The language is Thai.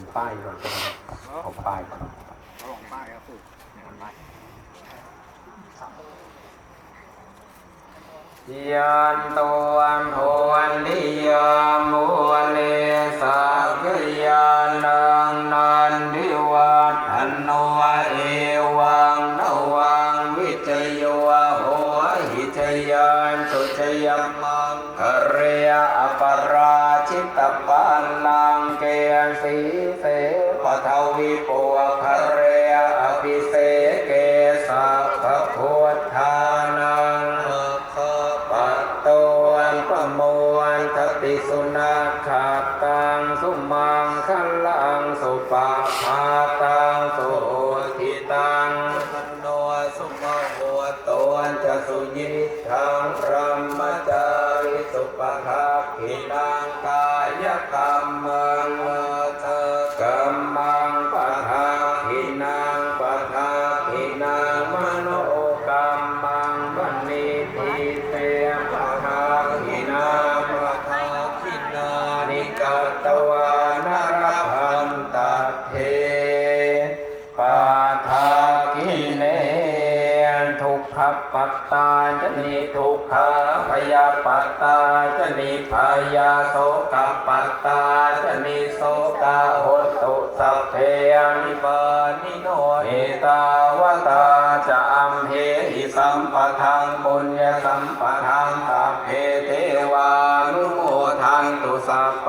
ผมป้ายก่อนผมป้ายก่อนเขาลงป้ายครับปู่เนี่ยมันป้ายยันตัวโพนทิยมวเลสักยันนังนันทิวัฒนโนเอวังนวังวิจโยโหหิจยันสุจยมังคเรียอปราชิตปันลังเกยสีเสป ทวิปุคเรอภิเสเกสัพพุทธานังปัตโตวันปะมวันทติสุนาขาตังสุมังคัลลังสุปะภาตังสุทิตังสันโนสุมาโหตัวนจะสุยิทังพรหมจาริสุปะทักขินังกายกรรม ตวานรพันตัเทปาทากิเนทุกขปัตตาจะนิทุกขาพยาปัตตาจะนิพยาโสกปัตตาจะนิโสกาหตุสัพเพนิปานิโนเอตาวตาจะอัมเหหิสัมปทังปุญญสัมปทังตาเพ